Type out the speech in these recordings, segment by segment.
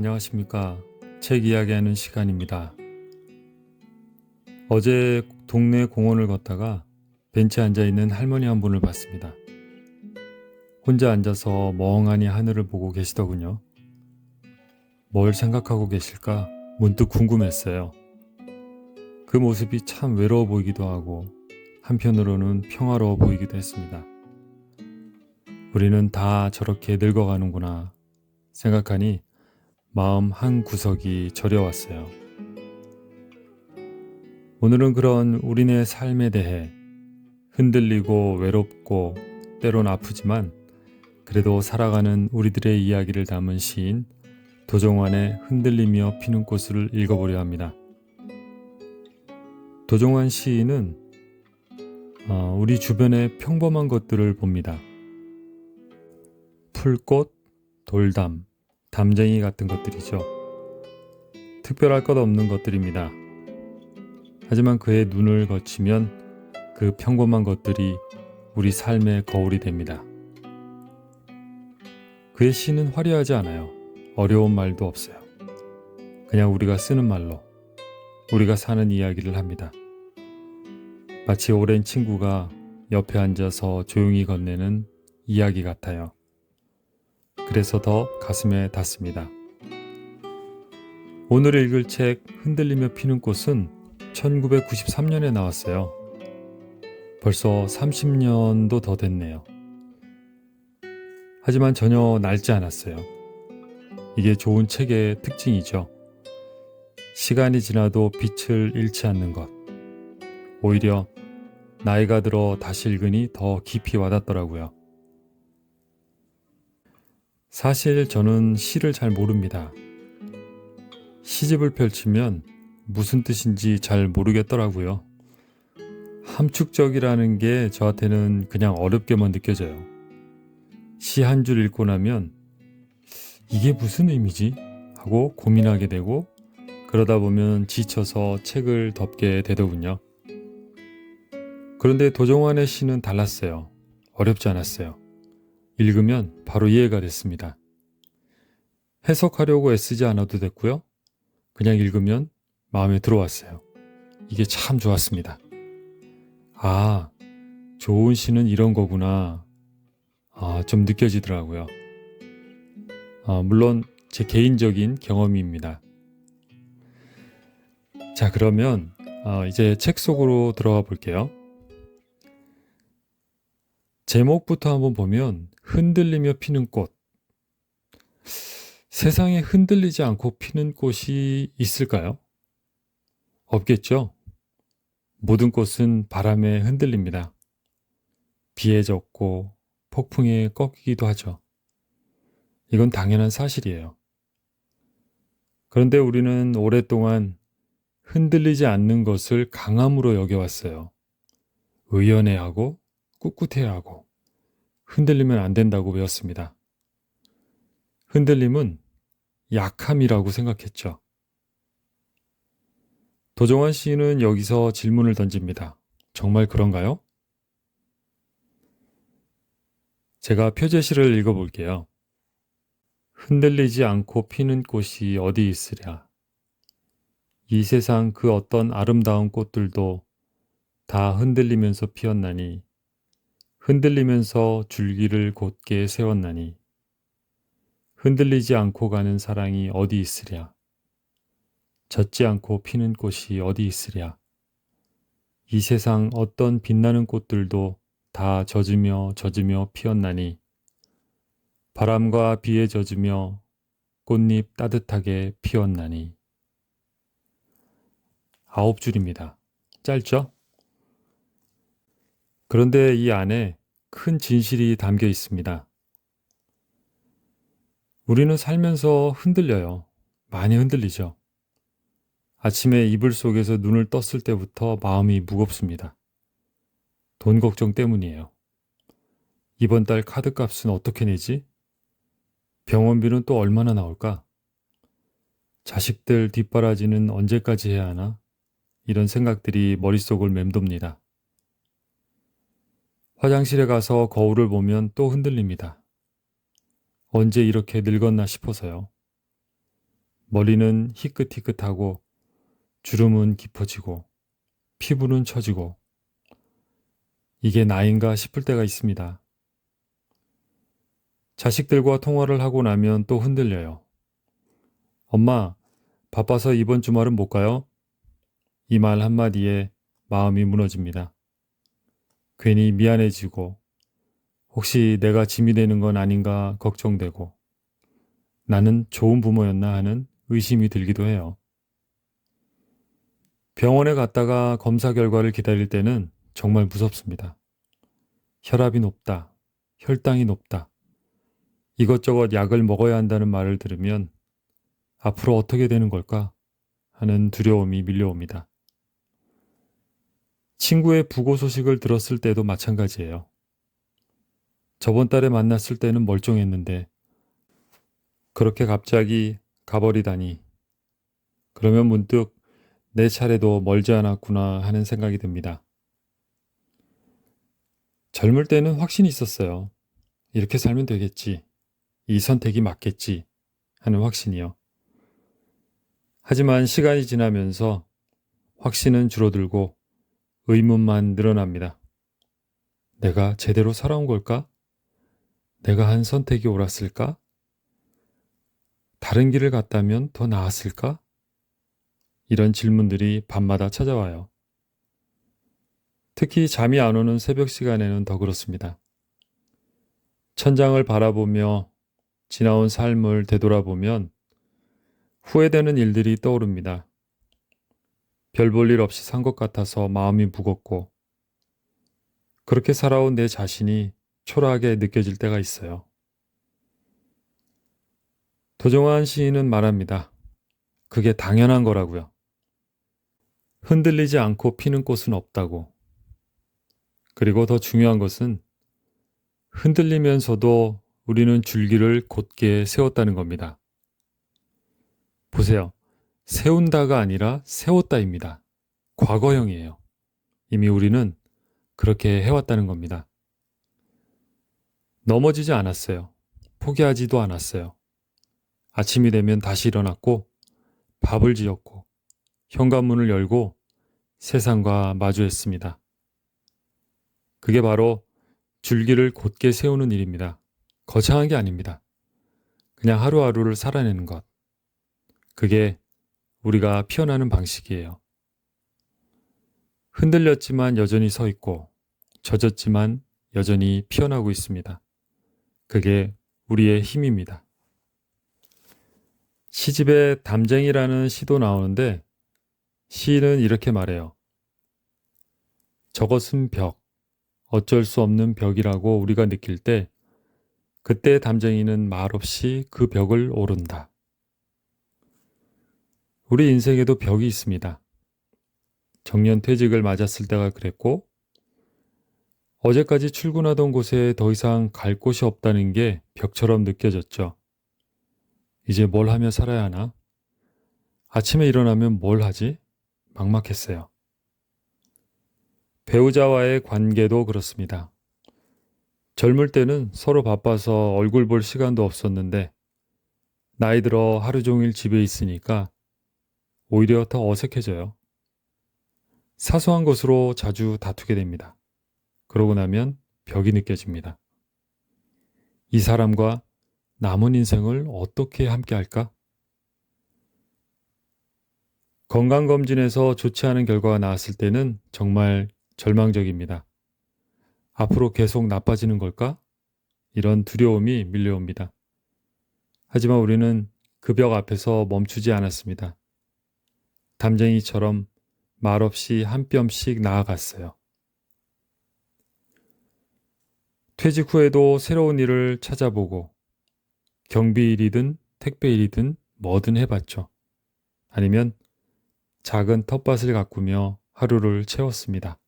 안녕하십니까. 책 이야기하는 시간입니다. 어제 동네 공원을 걷다가 벤치에 앉아 있는 할머니 한 분을 봤습니다. 혼자 앉아서 멍하니 하늘을 보고 계시더군요. 뭘 생각하고 계실까 문득 궁금했어요. 그 모습이 참 외로워 보이기도 하고 한편으로는 평화로워 보이기도 했습니다. 우리는 다 저렇게 늙어가는구나 생각하니 마음 한 구석이 저려왔어요. 오늘은 그런 우리네 삶에 대해 흔들리고 외롭고 때론 아프지만 그래도 살아가는 우리들의 이야기를 담은 시인 도종환의 흔들리며 피는 꽃을 읽어보려 합니다. 도종환 시인은 어, 우리 주변의 평범한 것들을 봅니다. 풀꽃, 돌담, 담쟁이 같은 것들이죠. 특별할 것 없는 것들입니다. 하지만 그의 눈을 거치면 그 평범한 것들이 우리 삶의 거울이 됩니다. 그의 시는 화려하지 않아요. 어려운 말도 없어요. 그냥 우리가 쓰는 말로 우리가 사는 이야기를 합니다. 마치 오랜 친구가 옆에 앉아서 조용히 건네는 이야기 같아요. 그래서 더 가슴에 닿습니다. 오늘 읽을 책 흔들리며 피는 꽃은 1993년에 나왔어요. 벌써 30년도 더 됐네요. 하지만 전혀 낡지 않았어요. 이게 좋은 책의 특징이죠. 시간이 지나도 빛을 잃지 않는 것. 오히려 나이가 들어 다시 읽으니 더 깊이 와닿더라고요. 사실 저는 시를 잘 모릅니다. 시집을 펼치면 무슨 뜻인지 잘 모르겠더라고요. 함축적이라는 게 저한테는 그냥 어렵게만 느껴져요. 시 한 줄 읽고 나면 이게 무슨 의미지? 하고 고민하게 되고 그러다 보면 지쳐서 책을 덮게 되더군요. 그런데 도종환의 시는 달랐어요. 어렵지 않았어요. 읽으면 바로 이해가 됐습니다. 해석하려고 애쓰지 않아도 됐고요. 그냥 읽으면 마음에 들어왔어요. 이게 참 좋았습니다. 아, 좋은 시는 이런 거구나. 아, 좀 느껴지더라고요. 아, 물론 제 개인적인 경험입니다. 자, 그러면 어, 이제 책 속으로 들어가 볼게요. 제목부터 한번 보면 흔들리며 피는 꽃. 세상에 흔들리지 않고 피는 꽃이 있을까요? 없겠죠? 모든 꽃은 바람에 흔들립니다. 비에 젖고 폭풍에 꺾이기도 하죠. 이건 당연한 사실이에요. 그런데 우리는 오랫동안 흔들리지 않는 것을 강함으로 여겨왔어요. 의연해하고 꿋꿋해야 하고 흔들리면 안 된다고 배웠습니다. 흔들림은 약함이라고 생각했죠. 도정환 씨는 여기서 질문을 던집니다. 정말 그런가요? 제가 표제시를 읽어볼게요. 흔들리지 않고 피는 꽃이 어디 있으랴. 이 세상 그 어떤 아름다운 꽃들도 다 흔들리면서 피었나니 흔들리면서 줄기를 곧게 세웠나니 흔들리지 않고 가는 사랑이 어디 있으랴 젖지 않고 피는 꽃이 어디 있으랴 이 세상 어떤 빛나는 꽃들도 다 젖으며 젖으며 피었나니 바람과 비에 젖으며 꽃잎 따뜻하게 피었나니 아홉 줄입니다. 짧죠? 그런데 이 안에 큰 진실이 담겨 있습니다. 우리는 살면서 흔들려요. 많이 흔들리죠. 아침에 이불 속에서 눈을 떴을 때부터 마음이 무겁습니다. 돈 걱정 때문이에요. 이번 달 카드 값은 어떻게 내지? 병원비는 또 얼마나 나올까? 자식들 뒷바라지는 언제까지 해야 하나? 이런 생각들이 머릿속을 맴돕니다. 화장실에 가서 거울을 보면 또 흔들립니다. 언제 이렇게 늙었나 싶어서요. 머리는 희끗희끗하고 주름은 깊어지고 피부는 처지고 이게 나인가 싶을 때가 있습니다. 자식들과 통화를 하고 나면 또 흔들려요. 엄마, 바빠서 이번 주말은 못 가요? 이 말 한마디에 마음이 무너집니다. 괜히 미안해지고 혹시 내가 짐이 되는 건 아닌가 걱정되고 나는 좋은 부모였나 하는 의심이 들기도 해요. 병원에 갔다가 검사 결과를 기다릴 때는 정말 무섭습니다. 혈압이 높다, 혈당이 높다, 이것저것 약을 먹어야 한다는 말을 들으면 앞으로 어떻게 되는 걸까 하는 두려움이 밀려옵니다. 친구의 부고 소식을 들었을 때도 마찬가지예요. 저번 달에 만났을 때는 멀쩡했는데 그렇게 갑자기 가버리다니 그러면 문득 내 차례도 멀지 않았구나 하는 생각이 듭니다. 젊을 때는 확신이 있었어요. 이렇게 살면 되겠지. 이 선택이 맞겠지 하는 확신이요. 하지만 시간이 지나면서 확신은 줄어들고 의문만 늘어납니다. 내가 제대로 살아온 걸까? 내가 한 선택이 옳았을까? 다른 길을 갔다면 더 나았을까? 이런 질문들이 밤마다 찾아와요. 특히 잠이 안 오는 새벽 시간에는 더 그렇습니다. 천장을 바라보며 지나온 삶을 되돌아보면 후회되는 일들이 떠오릅니다. 별 볼 일 없이 산 것 같아서 마음이 무겁고 그렇게 살아온 내 자신이 초라하게 느껴질 때가 있어요. 도정환 시인은 말합니다. 그게 당연한 거라고요. 흔들리지 않고 피는 꽃은 없다고. 그리고 더 중요한 것은 흔들리면서도 우리는 줄기를 곧게 세웠다는 겁니다. 보세요. 세운다가 아니라 세웠다입니다. 과거형이에요. 이미 우리는 그렇게 해왔다는 겁니다. 넘어지지 않았어요. 포기하지도 않았어요. 아침이 되면 다시 일어났고 밥을 지었고 현관문을 열고 세상과 마주했습니다. 그게 바로 줄기를 곧게 세우는 일입니다. 거창한 게 아닙니다. 그냥 하루하루를 살아내는 것. 그게 우리가 피어나는 방식이에요. 흔들렸지만 여전히 서 있고, 젖었지만 여전히 피어나고 있습니다. 그게 우리의 힘입니다. 시집에 담쟁이라는 시도 나오는데, 시인은 이렇게 말해요. 저것은 벽, 어쩔 수 없는 벽이라고 우리가 느낄 때 그때 담쟁이는 말없이 그 벽을 오른다. 우리 인생에도 벽이 있습니다. 정년 퇴직을 맞았을 때가 그랬고, 어제까지 출근하던 곳에 더 이상 갈 곳이 없다는 게 벽처럼 느껴졌죠. 이제 뭘 하며 살아야 하나? 아침에 일어나면 뭘 하지? 막막했어요. 배우자와의 관계도 그렇습니다. 젊을 때는 서로 바빠서 얼굴 볼 시간도 없었는데 나이 들어 하루 종일 집에 있으니까 오히려 더 어색해져요. 사소한 것으로 자주 다투게 됩니다. 그러고 나면 벽이 느껴집니다. 이 사람과 남은 인생을 어떻게 함께 할까? 건강검진에서 좋지 않은 결과가 나왔을 때는 정말 절망적입니다. 앞으로 계속 나빠지는 걸까? 이런 두려움이 밀려옵니다. 하지만 우리는 그 벽 앞에서 멈추지 않았습니다. 담쟁이처럼 말없이 한 뼘씩 나아갔어요. 퇴직 후에도 새로운 일을 찾아보고 경비일이든 택배일이든 뭐든 해봤죠. 아니면 작은 텃밭을 가꾸며 하루를 채웠습니다.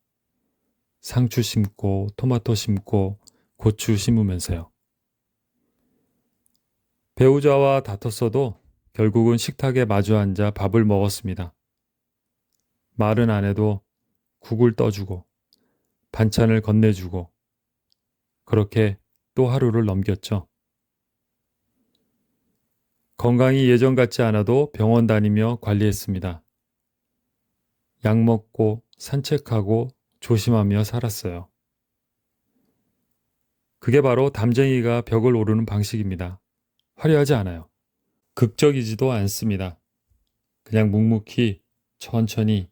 상추 심고 토마토 심고 고추 심으면서요. 배우자와 다퉜어도 결국은 식탁에 마주 앉아 밥을 먹었습니다. 말은 안 해도 국을 떠주고 반찬을 건네주고 그렇게 또 하루를 넘겼죠. 건강이 예전 같지 않아도 병원 다니며 관리했습니다. 약 먹고 산책하고 조심하며 살았어요. 그게 바로 담쟁이가 벽을 오르는 방식입니다. 화려하지 않아요. 극적이지도 않습니다. 그냥 묵묵히 천천히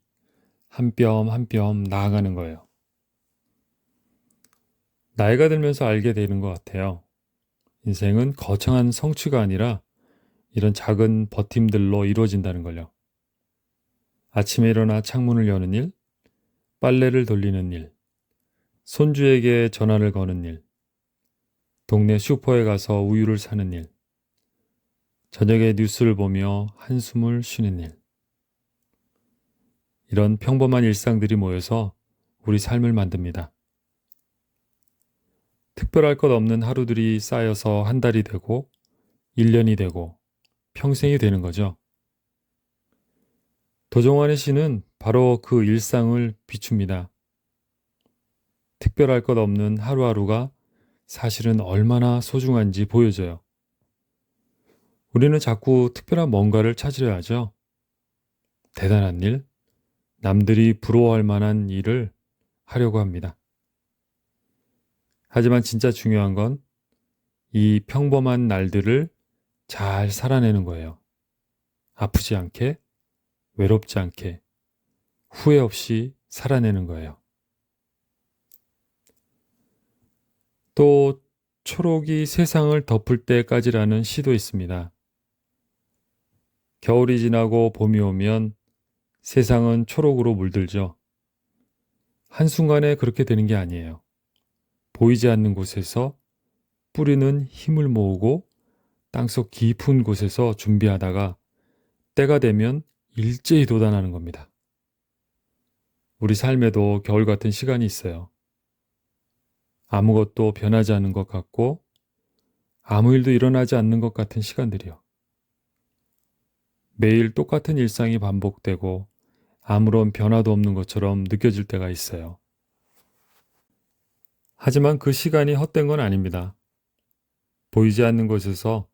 한 뼘 한 뼘 나아가는 거예요. 나이가 들면서 알게 되는 것 같아요. 인생은 거창한 성취가 아니라 이런 작은 버팀들로 이루어진다는 걸요. 아침에 일어나 창문을 여는 일, 빨래를 돌리는 일, 손주에게 전화를 거는 일, 동네 슈퍼에 가서 우유를 사는 일, 저녁에 뉴스를 보며 한숨을 쉬는 일. 이런 평범한 일상들이 모여서 우리 삶을 만듭니다. 특별할 것 없는 하루들이 쌓여서 한 달이 되고, 1년이 되고, 평생이 되는 거죠. 도종환의 시는 바로 그 일상을 비춥니다. 특별할 것 없는 하루하루가 사실은 얼마나 소중한지 보여줘요. 우리는 자꾸 특별한 뭔가를 찾으려 하죠. 대단한 일, 남들이 부러워할 만한 일을 하려고 합니다. 하지만 진짜 중요한 건 이 평범한 날들을 잘 살아내는 거예요. 아프지 않게, 외롭지 않게, 후회 없이 살아내는 거예요. 또 초록이 세상을 덮을 때까지라는 시도 있습니다. 겨울이 지나고 봄이 오면 세상은 초록으로 물들죠. 한순간에 그렇게 되는 게 아니에요. 보이지 않는 곳에서 뿌리는 힘을 모으고 땅속 깊은 곳에서 준비하다가 때가 되면 일제히 돋아나는 겁니다. 우리 삶에도 겨울 같은 시간이 있어요. 아무것도 변하지 않는 것 같고 아무 일도 일어나지 않는 것 같은 시간들이요. 매일 똑같은 일상이 반복되고 아무런 변화도 없는 것처럼 느껴질 때가 있어요. 하지만 그 시간이 헛된 건 아닙니다. 보이지 않는 곳에서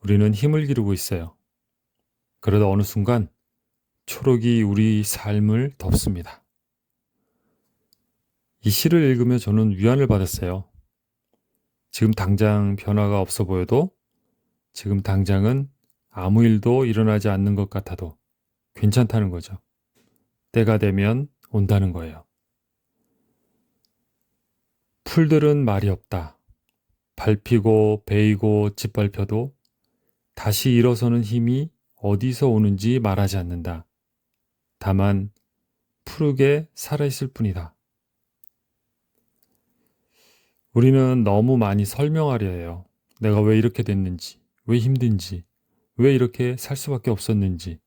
우리는 힘을 기르고 있어요. 그러다 어느 순간 초록이 우리 삶을 덮습니다. 이 시를 읽으며 저는 위안을 받았어요. 지금 당장 변화가 없어 보여도 지금 당장은 아무 일도 일어나지 않는 것 같아도 괜찮다는 거죠. 때가 되면 온다는 거예요. 풀들은 말이 없다. 밟히고 베이고 짓밟혀도 다시 일어서는 힘이 어디서 오는지 말하지 않는다. 다만 푸르게 살아있을 뿐이다. 우리는 너무 많이 설명하려 해요. 내가 왜 이렇게 됐는지, 왜 힘든지, 왜 이렇게 살 수밖에 없었는지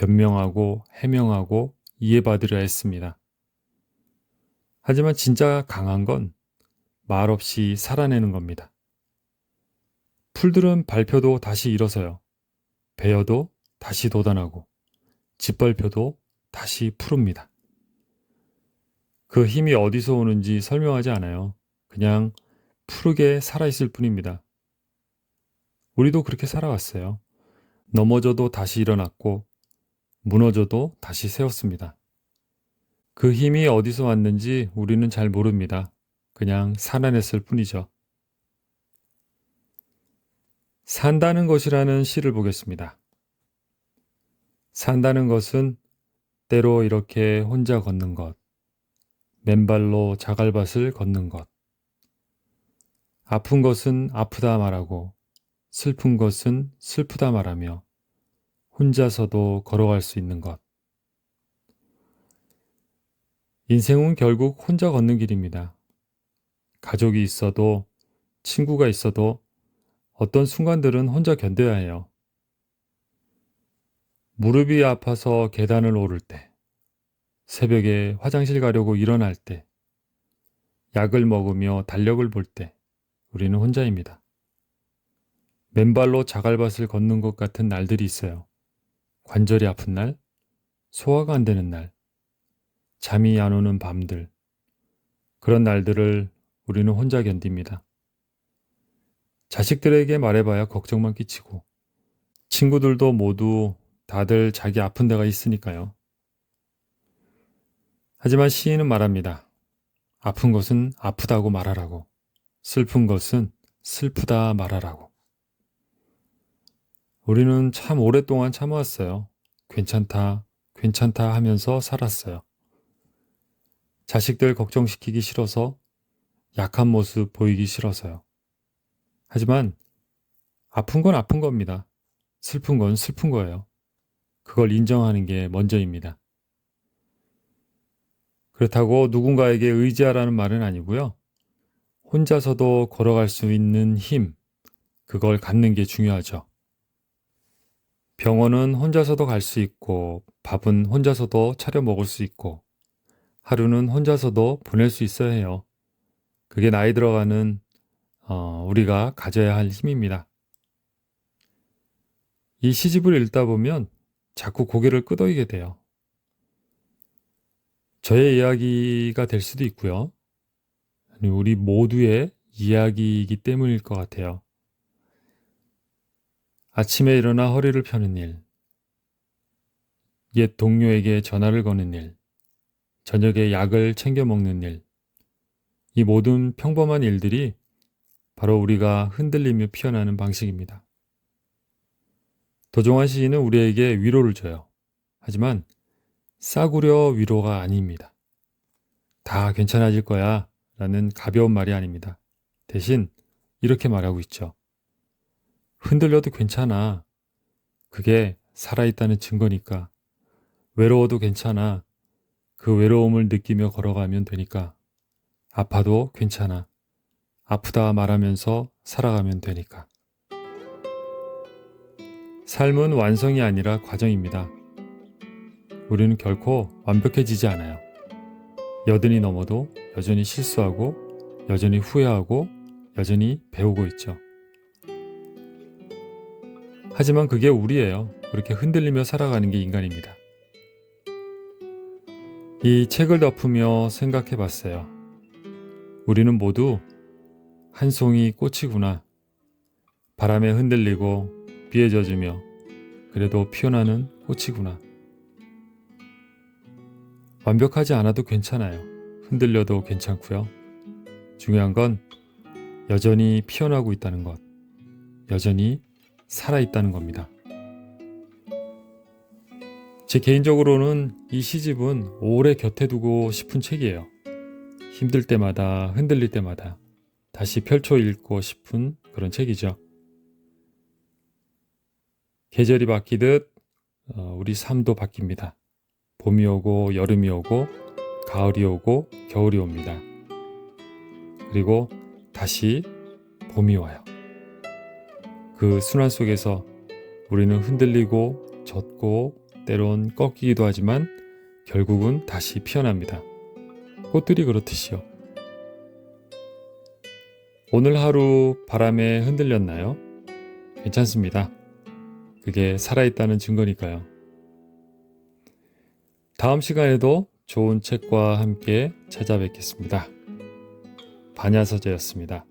변명하고 해명하고 이해받으려 했습니다. 하지만 진짜 강한 건 말없이 살아내는 겁니다. 풀들은 밟혀도 다시 일어서요. 베어도 다시 돋아나고 짓밟혀도 다시 푸릅니다. 그 힘이 어디서 오는지 설명하지 않아요. 그냥 푸르게 살아있을 뿐입니다. 우리도 그렇게 살아왔어요. 넘어져도 다시 일어났고, 무너져도 다시 세웠습니다. 그 힘이 어디서 왔는지 우리는 잘 모릅니다. 그냥 살아냈을 뿐이죠. 산다는 것이라는 시를 보겠습니다. 산다는 것은 때로 이렇게 혼자 걷는 것, 맨발로 자갈밭을 걷는 것. 아픈 것은 아프다 말하고 슬픈 것은 슬프다 말하며 혼자서도 걸어갈 수 있는 것. 인생은 결국 혼자 걷는 길입니다. 가족이 있어도 친구가 있어도 어떤 순간들은 혼자 견뎌야 해요. 무릎이 아파서 계단을 오를 때, 새벽에 화장실 가려고 일어날 때, 약을 먹으며 달력을 볼 때, 우리는 혼자입니다. 맨발로 자갈밭을 걷는 것 같은 날들이 있어요. 관절이 아픈 날, 소화가 안 되는 날, 잠이 안 오는 밤들. 그런 날들을 우리는 혼자 견딥니다. 자식들에게 말해봐야 걱정만 끼치고, 친구들도 모두 다들 자기 아픈 데가 있으니까요. 하지만 시인은 말합니다. 아픈 것은 아프다고 말하라고. 슬픈 것은 슬프다 말하라고. 우리는 참 오랫동안 참아왔어요. 괜찮다, 괜찮다 하면서 살았어요. 자식들 걱정시키기 싫어서 약한 모습 보이기 싫어서요. 하지만 아픈 건 아픈 겁니다. 슬픈 건 슬픈 거예요. 그걸 인정하는 게 먼저입니다. 그렇다고 누군가에게 의지하라는 말은 아니고요. 혼자서도 걸어갈 수 있는 힘, 그걸 갖는 게 중요하죠. 병원은 혼자서도 갈 수 있고, 밥은 혼자서도 차려 먹을 수 있고, 하루는 혼자서도 보낼 수 있어야 해요. 그게 나이 들어가는 어, 우리가 가져야 할 힘입니다. 이 시집을 읽다 보면 자꾸 고개를 끄덕이게 돼요. 저의 이야기가 될 수도 있고요. 우리 모두의 이야기이기 때문일 것 같아요. 아침에 일어나 허리를 펴는 일, 옛 동료에게 전화를 거는 일, 저녁에 약을 챙겨 먹는 일, 이 모든 평범한 일들이 바로 우리가 흔들리며 피어나는 방식입니다. 도종환 시인은 우리에게 위로를 줘요. 하지만 싸구려 위로가 아닙니다. 다 괜찮아질 거야 라는 가벼운 말이 아닙니다. 대신 이렇게 말하고 있죠. 흔들려도 괜찮아. 그게 살아있다는 증거니까. 외로워도 괜찮아. 그 외로움을 느끼며 걸어가면 되니까. 아파도 괜찮아. 아프다 말하면서 살아가면 되니까. 삶은 완성이 아니라 과정입니다. 우리는 결코 완벽해지지 않아요. 여든이 넘어도 여전히 실수하고, 여전히 후회하고, 여전히 배우고 있죠. 하지만 그게 우리예요. 그렇게 흔들리며 살아가는 게 인간입니다. 이 책을 덮으며 생각해 봤어요. 우리는 모두 한 송이 꽃이구나. 바람에 흔들리고 비에 젖으며 그래도 피어나는 꽃이구나. 완벽하지 않아도 괜찮아요. 흔들려도 괜찮고요. 중요한 건 여전히 피어나고 있다는 것. 여전히 살아있다는 겁니다. 제 개인적으로는 이 시집은 오래 곁에 두고 싶은 책이에요. 힘들 때마다, 흔들릴 때마다 다시 펼쳐 읽고 싶은 그런 책이죠. 계절이 바뀌듯 어, 우리 삶도 바뀝니다. 봄이 오고 여름이 오고 가을이 오고 겨울이 옵니다. 그리고 다시 봄이 와요. 그 순환 속에서 우리는 흔들리고 젖고 때론 꺾이기도 하지만 결국은 다시 피어납니다. 꽃들이 그렇듯이요. 오늘 하루 바람에 흔들렸나요? 괜찮습니다. 그게 살아있다는 증거니까요. 다음 시간에도 좋은 책과 함께 찾아뵙겠습니다. 반야서재였습니다.